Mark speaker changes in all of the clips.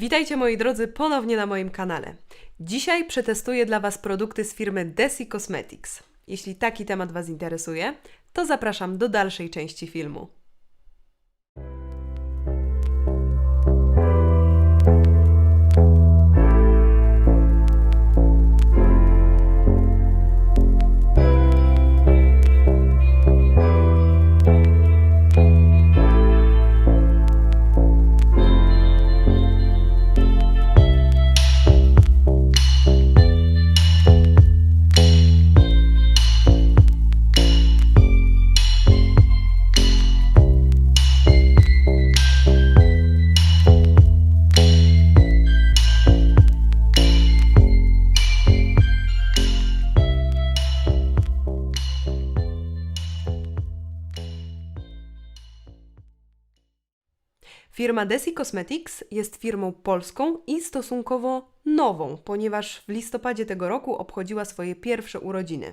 Speaker 1: Witajcie moi drodzy ponownie na moim kanale. Dzisiaj przetestuję dla Was produkty z firmy Desi Cosmetics. Jeśli taki temat Was interesuje, to zapraszam do dalszej części filmu. Firma Desi Cosmetics jest firmą polską i stosunkowo nową, ponieważ w listopadzie tego roku obchodziła swoje pierwsze urodziny.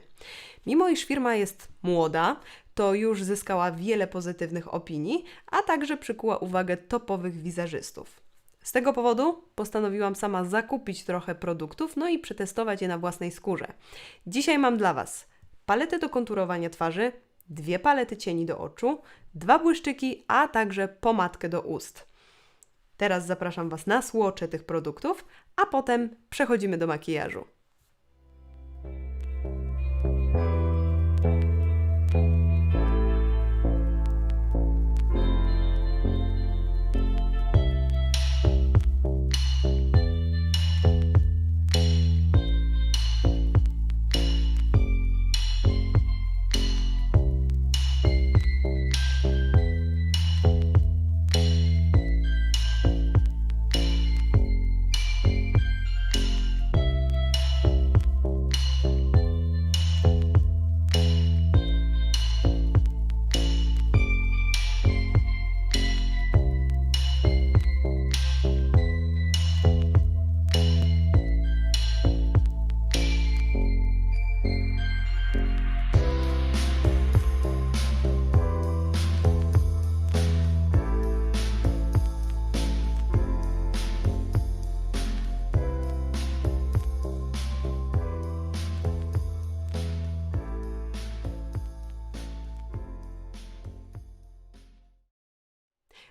Speaker 1: Mimo iż firma jest młoda, to już zyskała wiele pozytywnych opinii, a także przykuła uwagę topowych wizerzystów. Z tego powodu postanowiłam sama zakupić trochę produktów, no i przetestować je na własnej skórze. Dzisiaj mam dla Was paletę do konturowania twarzy, dwie palety cieni do oczu, dwa błyszczyki, a także pomadkę do ust. Teraz zapraszam Was na słocze tych produktów, a potem przechodzimy do makijażu.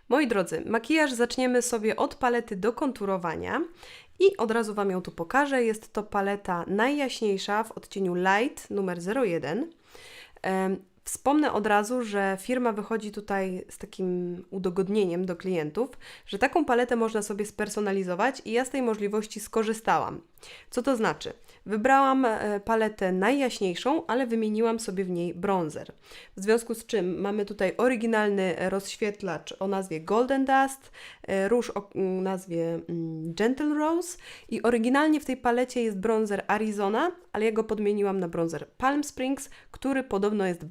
Speaker 1: Moi drodzy, makijaż zaczniemy sobie od palety do konturowania i od razu Wam ją tu pokażę. Jest to paleta najjaśniejsza w odcieniu Light numer 01. Wspomnę od razu, że firma wychodzi tutaj z takim udogodnieniem do klientów, że taką paletę można sobie spersonalizować i ja z tej możliwości skorzystałam. Co to znaczy? Wybrałam e, paletę najjaśniejszą, ale wymieniłam sobie w niej bronzer. W związku z czym mamy tutaj oryginalny rozświetlacz o nazwie Golden Dust, e, róż o mm, nazwie mm, Gentle Rose i oryginalnie w tej palecie jest bronzer Arizona, ale ja go podmieniłam na bronzer Palm Springs, który podobno jest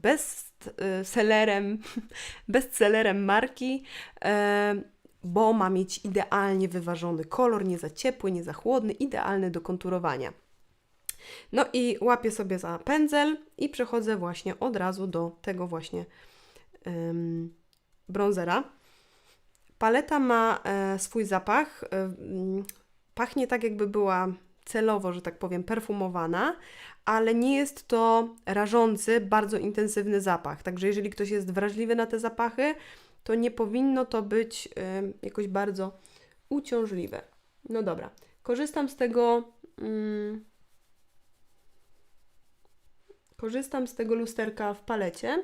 Speaker 1: bestsellerem, bestsellerem marki. e, Bo ma mieć idealnie wyważony kolor, nie za ciepły, nie za chłodny, idealny do konturowania. No i łapię sobie za pędzel i przechodzę właśnie od razu do tego właśnie ym, bronzera. Paleta ma e, swój zapach. e, pachnie tak, jakby była celowo, że tak powiem, perfumowana, ale nie jest to rażący, bardzo intensywny zapach. Także jeżeli ktoś jest wrażliwy na te zapachy, to nie powinno to być em, jakoś bardzo uciążliwe. No dobra, korzystam z tego. Mm, Korzystam z tego lusterka w palecie.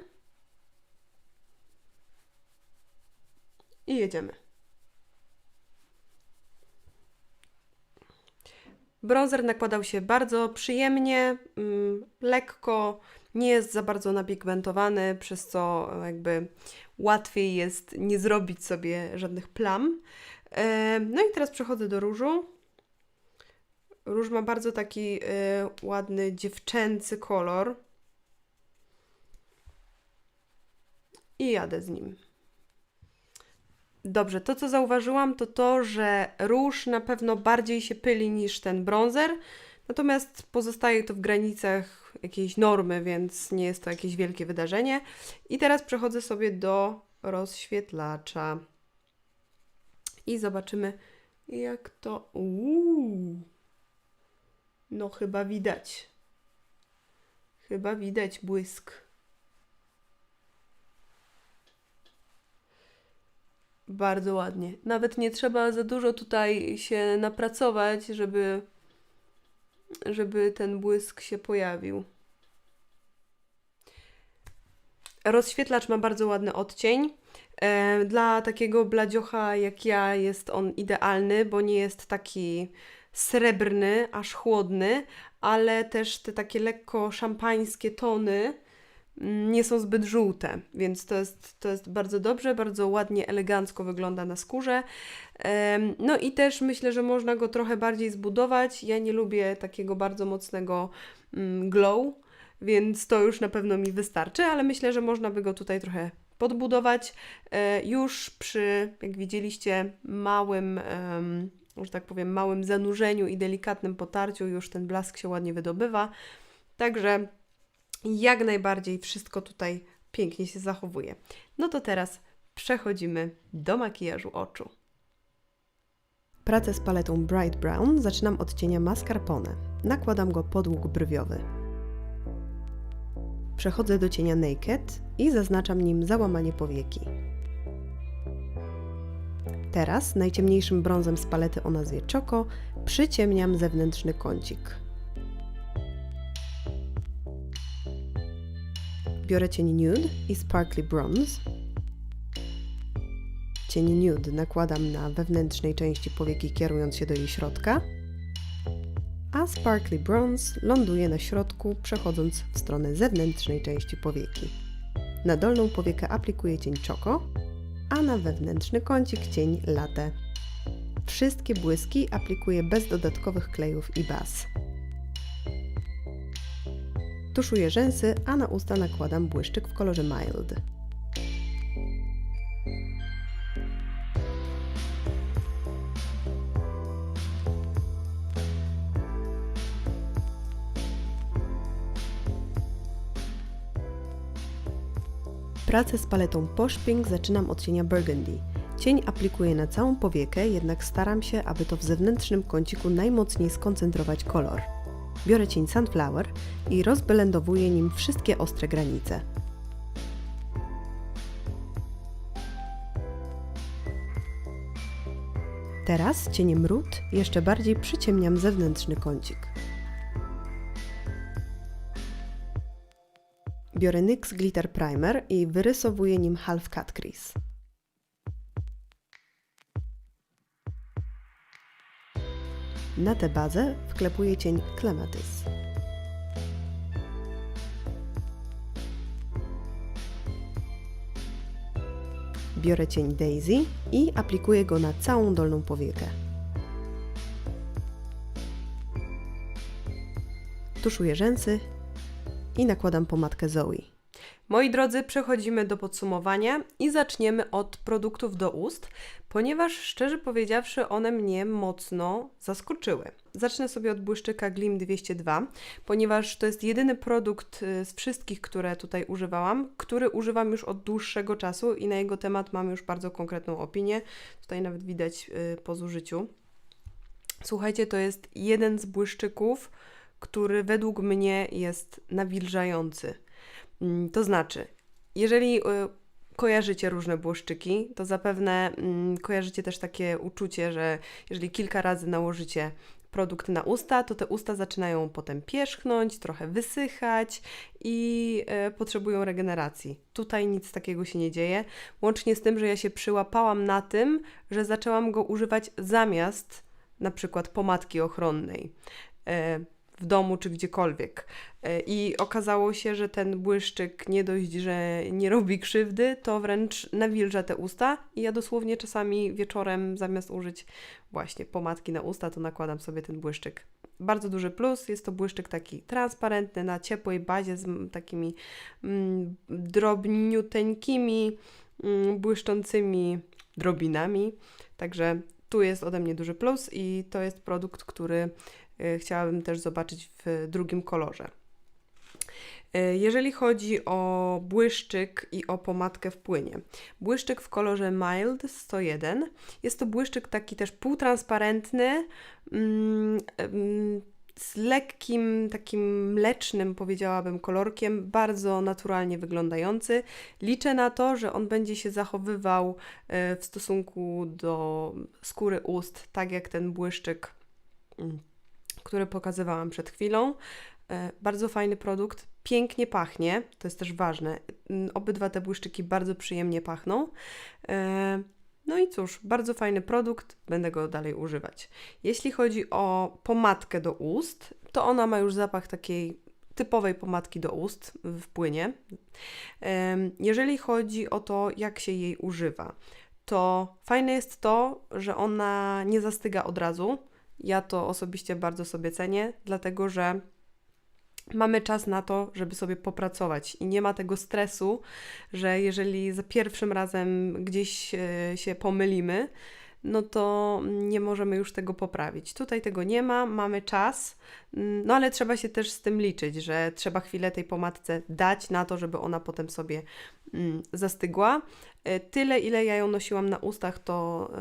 Speaker 1: I jedziemy. Bronzer nakładał się bardzo przyjemnie, mm, lekko, nie jest za bardzo napigmentowany, przez co jakby łatwiej jest nie zrobić sobie żadnych plam. E, No i teraz przechodzę do różu. Róż ma bardzo taki e, ładny, dziewczęcy kolor. I jadę z nim. Dobrze, to co zauważyłam, to to, że róż na pewno bardziej się pyli niż ten bronzer, natomiast pozostaje to w granicach jakiejś normy, więc nie jest to jakieś wielkie wydarzenie. I teraz przechodzę sobie do rozświetlacza i zobaczymy, Jak to... Uuu. No chyba widać. Chyba widać błysk. Bardzo ładnie. Nawet nie trzeba za dużo tutaj się napracować, żeby, żeby ten błysk się pojawił. Rozświetlacz ma bardzo ładny odcień. E, Dla takiego bladziocha jak ja jest on idealny, bo nie jest taki srebrny, aż chłodny, ale też te takie lekko szampańskie tony nie są zbyt żółte, więc to jest, to jest bardzo dobrze, bardzo ładnie, elegancko wygląda na skórze. No i też myślę, że można go trochę bardziej zbudować. Ja nie lubię takiego bardzo mocnego mm, glow, więc to już na pewno mi wystarczy, ale myślę, że można by go tutaj trochę podbudować e, już przy, jak widzieliście, małym, że tak powiem, małym zanurzeniu i delikatnym potarciu już ten blask się ładnie wydobywa. Także jak najbardziej wszystko tutaj pięknie się zachowuje. No to teraz przechodzimy do makijażu oczu. Pracę z paletą Bright Brown zaczynam od cienia mascarpone. Nakładam go pod łuk brwiowy. Przechodzę do cienia Naked i zaznaczam nim załamanie powieki. Teraz najciemniejszym brązem z palety o nazwie Choco przyciemniam zewnętrzny kącik. Biorę cień Nude i Sparkly Bronze. Cień Nude nakładam na wewnętrznej części powieki kierując się do jej środka, a Sparkly Bronze ląduje na środku przechodząc w stronę zewnętrznej części powieki. Na dolną powiekę aplikuję cień Choco, a na wewnętrzny kącik cień Latte. Wszystkie błyski aplikuję bez dodatkowych klejów i baz. Tuszuję rzęsy, a na usta nakładam błyszczyk w kolorze mild. Pracę z paletą Posh Pink zaczynam od cienia Burgundy. Cień aplikuję na całą powiekę, jednak staram się, aby to w zewnętrznym kąciku najmocniej skoncentrować kolor. Biorę cień Sunflower i rozbelendowuję nim wszystkie ostre granice. Teraz cieniem Root jeszcze bardziej przyciemniam zewnętrzny kącik. Biorę NYX Glitter Primer i wyrysowuję nim half cut crease. Na tę bazę wklepuję cień Clematis. Biorę cień Daisy i aplikuję go na całą dolną powiekę. Tuszuję rzęsy i nakładam pomadkę Zoe. Moi drodzy, przechodzimy do podsumowania i zaczniemy od produktów do ust, ponieważ szczerze powiedziawszy, one mnie mocno zaskoczyły. Zacznę sobie od błyszczyka Glim 202, ponieważ to jest jedyny produkt y, z wszystkich, które tutaj używałam, który używam już od dłuższego czasu i na jego temat mam już bardzo konkretną opinię. Tutaj nawet widać y, po zużyciu. Słuchajcie, to jest jeden z błyszczyków, który według mnie jest nawilżający. Mm, To znaczy, jeżeli y, kojarzycie różne błyszczyki, to zapewne mm, kojarzycie też takie uczucie, że jeżeli kilka razy nałożycie produkt na usta, to te usta zaczynają potem pierzchnąć, trochę wysychać i e, potrzebują regeneracji. Tutaj nic takiego się nie dzieje, łącznie z tym, że ja się przyłapałam na tym, że zaczęłam go używać zamiast na przykład pomadki ochronnej. E, w domu czy gdziekolwiek. E, I okazało się, że ten błyszczyk nie dość, że nie robi krzywdy, to wręcz nawilża te usta. I ja dosłownie czasami wieczorem zamiast użyć właśnie pomadki na usta, to nakładam sobie ten błyszczyk. Bardzo duży plus, jest to błyszczyk taki transparentny, na ciepłej bazie z takimi mm, drobniuteńkimi, mm, błyszczącymi drobinami. Także tu jest ode mnie duży plus i to jest produkt, który chciałabym też zobaczyć w drugim kolorze. E, Jeżeli chodzi o błyszczyk i o pomadkę w płynie. Błyszczyk w kolorze Mild 101. Jest to błyszczyk taki też półtransparentny, mm, mm, z lekkim, takim mlecznym, powiedziałabym, kolorkiem, bardzo naturalnie wyglądający. Liczę na to, że on będzie się zachowywał e, w stosunku do skóry ust, tak jak ten błyszczyk, mm, który pokazywałam przed chwilą. E, Bardzo fajny produkt, pięknie pachnie, to jest też ważne. Mm, Obydwa te błyszczyki bardzo przyjemnie pachną. E, No i cóż, bardzo fajny produkt, będę go dalej używać. Jeśli chodzi o pomadkę do ust, to ona ma już zapach takiej typowej pomadki do ust w płynie. Em, Jeżeli chodzi o to, jak się jej używa, to fajne jest to, że ona nie zastyga od razu. Ja to osobiście bardzo sobie cenię, dlatego że mamy czas na to, żeby sobie popracować i nie ma tego stresu, że jeżeli za pierwszym razem gdzieś e, się pomylimy, no to nie możemy już tego poprawić. Tutaj tego nie ma, mamy czas, mm, no ale trzeba się też z tym liczyć, że trzeba chwilę tej pomadce dać na to, żeby ona potem sobie mm, zastygła. E, Tyle, ile ja ją nosiłam na ustach, to,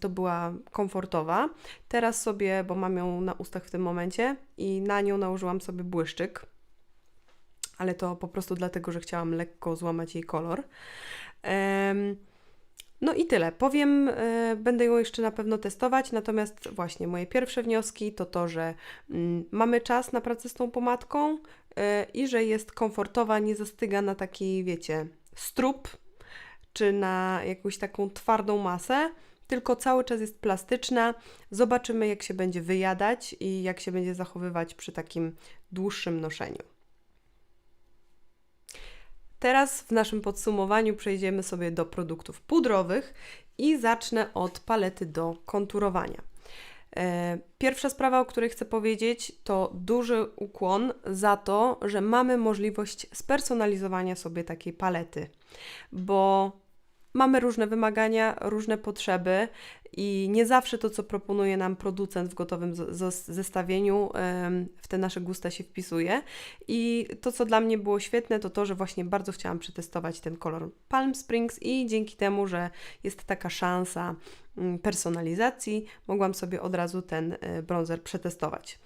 Speaker 1: to była komfortowa. Teraz sobie, bo mam ją na ustach w tym momencie i na nią nałożyłam sobie błyszczyk, ale to po prostu dlatego, że chciałam lekko złamać jej kolor. Em, no i tyle. Powiem, e, będę ją jeszcze na pewno testować, natomiast właśnie moje pierwsze wnioski to to, że mm, mamy czas na pracę z tą pomadką e, i że jest komfortowa, nie zastyga na taki, wiecie, strup czy na jakąś taką twardą masę, tylko cały czas jest plastyczna. Zobaczymy, jak się będzie wyjadać i jak się będzie zachowywać przy takim dłuższym noszeniu. Teraz w naszym podsumowaniu przejdziemy sobie do produktów pudrowych i zacznę od palety do konturowania. E, Pierwsza sprawa, o której chcę powiedzieć, to duży ukłon za to, że mamy możliwość spersonalizowania sobie takiej palety, bo mamy różne wymagania, różne potrzeby i nie zawsze to, co proponuje nam producent w gotowym zestawieniu, w te nasze gusta się wpisuje. I to, co dla mnie było świetne, to to, że właśnie bardzo chciałam przetestować ten kolor Palm Springs i dzięki temu, że jest taka szansa mm, personalizacji, mogłam sobie od razu ten e, bronzer przetestować.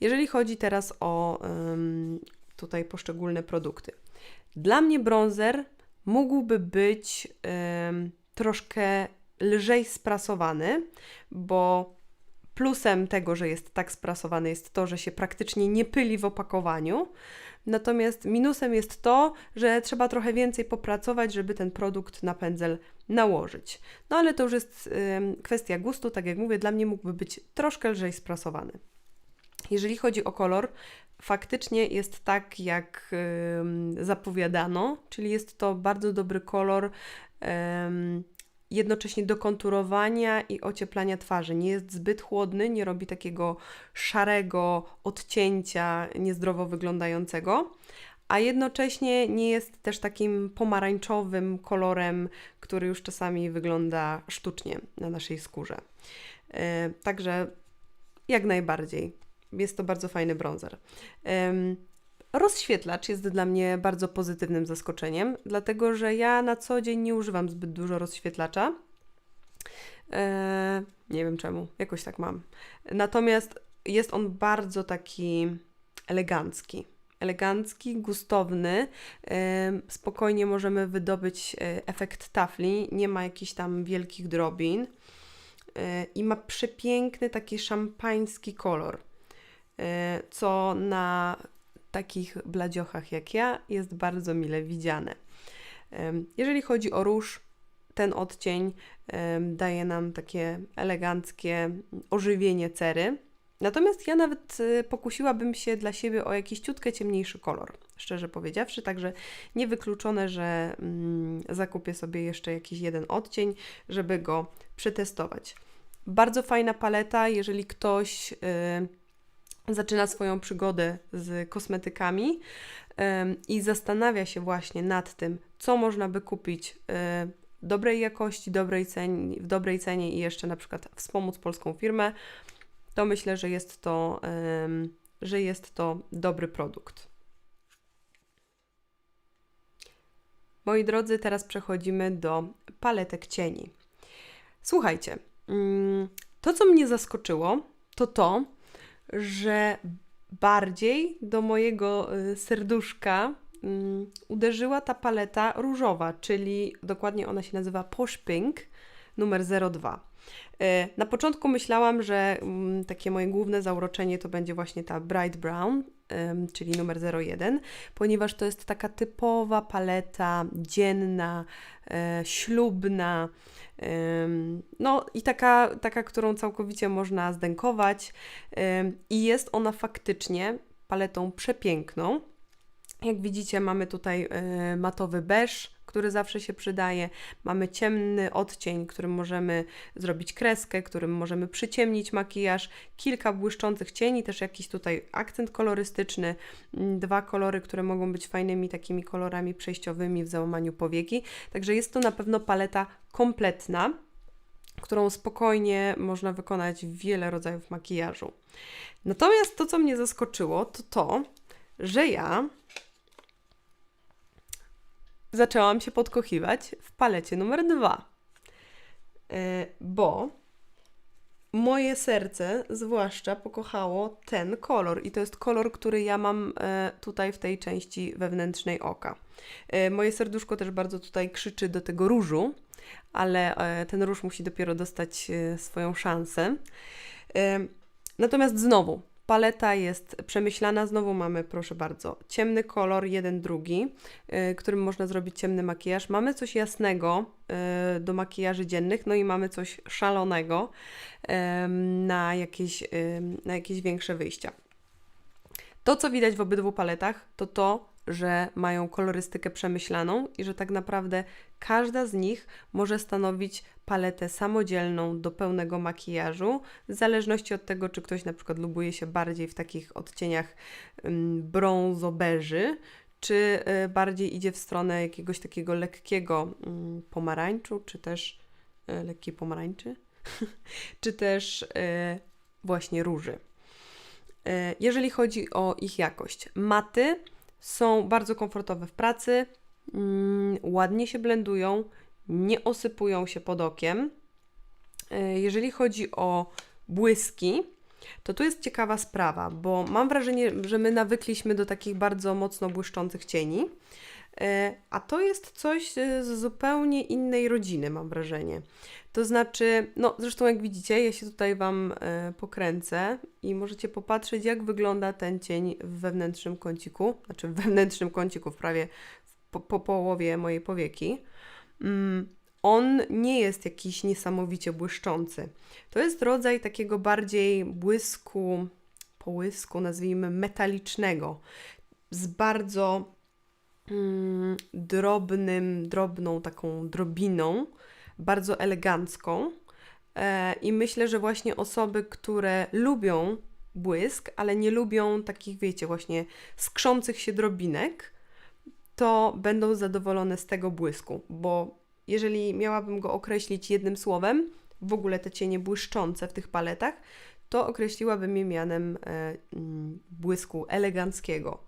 Speaker 1: Jeżeli chodzi teraz o tutaj poszczególne produkty. Dla mnie bronzer mógłby być em, troszkę lżej sprasowany, bo plusem tego, że jest tak sprasowany, jest to, że się praktycznie nie pyli w opakowaniu. Natomiast minusem jest to, że trzeba trochę więcej popracować, żeby ten produkt na pędzel nałożyć. No ale to już jest em, kwestia gustu, tak jak mówię, dla mnie mógłby być troszkę lżej sprasowany. Jeżeli chodzi o kolor, faktycznie jest tak, jak zapowiadano, czyli jest to bardzo dobry kolor, jednocześnie do konturowania i ocieplania twarzy. Nie jest zbyt chłodny, nie robi takiego szarego odcięcia niezdrowo wyglądającego, a jednocześnie nie jest też takim pomarańczowym kolorem, który już czasami wygląda sztucznie na naszej skórze. Yy, Także jak najbardziej. Jest to bardzo fajny bronzer. Rozświetlacz jest dla mnie bardzo pozytywnym zaskoczeniem, dlatego że ja na co dzień nie używam zbyt dużo rozświetlacza. E, nie wiem czemu, jakoś tak mam. Natomiast jest on bardzo taki elegancki. Elegancki, gustowny. Spokojnie możemy wydobyć e, efekt tafli, nie ma jakichś tam wielkich drobin e, i ma przepiękny taki szampański kolor, co na takich bladziochach jak ja jest bardzo mile widziane. Jeżeli chodzi o róż, ten odcień daje nam takie eleganckie ożywienie cery. Natomiast ja nawet y, pokusiłabym się dla siebie o jakiś ciutkę ciemniejszy kolor, szczerze powiedziawszy, także niewykluczone, że mm, zakupię sobie jeszcze jakiś jeden odcień, żeby go przetestować. Bardzo fajna paleta, jeżeli ktoś y, zaczyna swoją przygodę z kosmetykami i zastanawia się właśnie nad tym, co można by kupić y, dobrej jakości, dobrej cenie, w dobrej cenie i jeszcze na przykład wspomóc polską firmę, to myślę, że jest to, że jest to dobry produkt. Moi drodzy, teraz przechodzimy do paletek cieni. Słuchajcie, mm, to co mnie zaskoczyło, to to, że bardziej do mojego y, serduszka mm, uderzyła ta paleta różowa, czyli dokładnie ona się nazywa Posh Pink numer 02. Y, Na początku myślałam, że mm, takie moje główne zauroczenie to będzie właśnie ta Bright Brown, czyli numer 01, ponieważ to jest taka typowa paleta dzienna, e, ślubna, no i taka, taka, którą całkowicie można zdękować ym, i jest ona faktycznie paletą przepiękną. Jak widzicie, mamy tutaj e, matowy beż, który zawsze się przydaje. Mamy ciemny odcień, którym możemy zrobić kreskę, którym możemy przyciemnić makijaż. Kilka błyszczących cieni, też jakiś tutaj akcent kolorystyczny. mm, Dwa kolory, które mogą być fajnymi takimi kolorami przejściowymi w załamaniu powieki. Także jest to na pewno paleta kompletna, którą spokojnie można wykonać wiele rodzajów makijażu. Natomiast to, co mnie zaskoczyło, to to, że ja zaczęłam się podkochiwać w palecie numer dwa. E, Bo moje serce zwłaszcza pokochało ten kolor i to jest kolor, który ja mam e, tutaj w tej części wewnętrznej oka. E, Moje serduszko też bardzo tutaj krzyczy do tego różu, ale ten róż musi dopiero dostać swoją szansę. Natomiast znowu, paleta jest przemyślana. Znowu mamy, proszę bardzo, ciemny kolor, jeden, drugi, y, którym można zrobić ciemny makijaż. Mamy coś jasnego y, do makijaży dziennych, no i mamy coś szalonego na jakieś, em, na jakieś większe wyjścia. To, co widać w obydwu paletach, to to, że mają kolorystykę przemyślaną i że tak naprawdę każda z nich może stanowić paletę samodzielną do pełnego makijażu, w zależności od tego, czy ktoś na przykład lubuje się bardziej w takich odcieniach ym, brązo-beży, czy y, bardziej idzie w stronę jakiegoś takiego lekkiego ym, pomarańczu, czy też y, lekkiej pomarańczy, czy też y, właśnie róży. E, Jeżeli chodzi o ich jakość, maty są bardzo komfortowe w pracy, mm, ładnie się blendują, nie osypują się pod okiem. E, Jeżeli chodzi o błyski, to tu jest ciekawa sprawa, bo mam wrażenie, że my nawykliśmy do takich bardzo mocno błyszczących cieni, e, a to jest coś e, z zupełnie innej rodziny, mam wrażenie. To znaczy, no zresztą jak widzicie, ja się tutaj Wam e, pokręcę i możecie popatrzeć, jak wygląda ten cień w wewnętrznym kąciku, znaczy w wewnętrznym kąciku, w prawie po, po połowie mojej powieki. Mm, on nie jest jakiś niesamowicie błyszczący. To jest rodzaj takiego bardziej błysku, połysku, nazwijmy metalicznego, z bardzo mm, drobnym, drobną taką drobiną, bardzo elegancką. E, I myślę, że właśnie osoby, które lubią błysk, ale nie lubią takich, wiecie, właśnie skrzących się drobinek, to będą zadowolone z tego błysku, bo jeżeli miałabym go określić jednym słowem, w ogóle te cienie błyszczące w tych paletach, to określiłabym je mianem e, mm, błysku eleganckiego.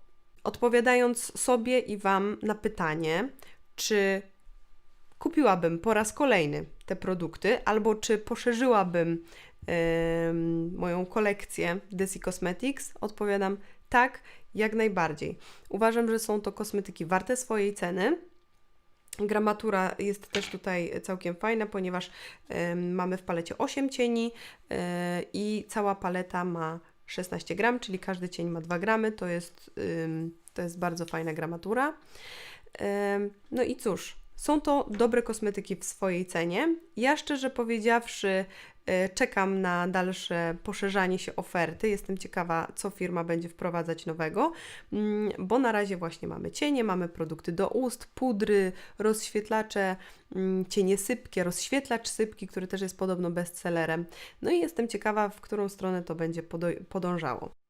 Speaker 1: Odpowiadając sobie i Wam na pytanie, czy kupiłabym po raz kolejny te produkty, albo czy poszerzyłabym em, moją kolekcję Desi Cosmetics, odpowiadam tak, jak najbardziej. Uważam, że są to kosmetyki warte swojej ceny. Gramatura jest też tutaj całkiem fajna, ponieważ mamy w palecie 8 cieni e, i cała paleta ma 16 gram, czyli każdy cień ma 2 gramy. To jest, to jest bardzo fajna gramatura. No i cóż, są to dobre kosmetyki w swojej cenie. Ja szczerze powiedziawszy, e, czekam na dalsze poszerzanie się oferty. Jestem ciekawa, co firma będzie wprowadzać nowego, mm, bo na razie właśnie mamy cienie, mamy produkty do ust, pudry, rozświetlacze, mm, cienie sypkie, rozświetlacz sypki, który też jest podobno bestsellerem. No i jestem ciekawa, w którą stronę to będzie podążało.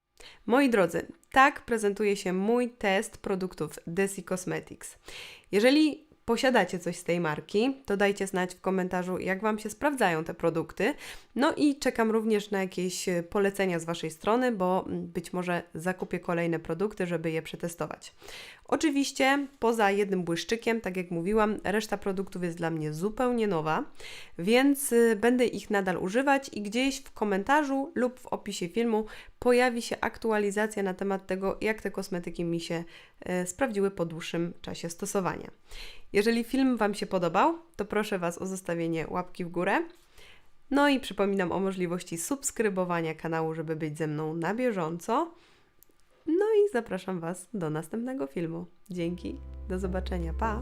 Speaker 1: Moi drodzy, tak prezentuje się mój test produktów Desi Cosmetics. Jeżeli posiadacie coś z tej marki, to dajcie znać w komentarzu, jak Wam się sprawdzają te produkty. No i czekam również na jakieś e, polecenia z Waszej strony, bo mm, być może zakupię kolejne produkty, żeby je przetestować. Oczywiście, poza jednym błyszczykiem, tak jak mówiłam, reszta produktów jest dla mnie zupełnie nowa, więc y, będę ich nadal używać i gdzieś w komentarzu lub w opisie filmu pojawi się aktualizacja na temat tego, jak te kosmetyki mi się e, sprawdziły po dłuższym czasie stosowania. Jeżeli film Wam się podobał, to proszę Was o zostawienie łapki w górę. No i przypominam o możliwości subskrybowania kanału, żeby być ze mną na bieżąco. I zapraszam Was do następnego filmu. Dzięki, do zobaczenia, pa!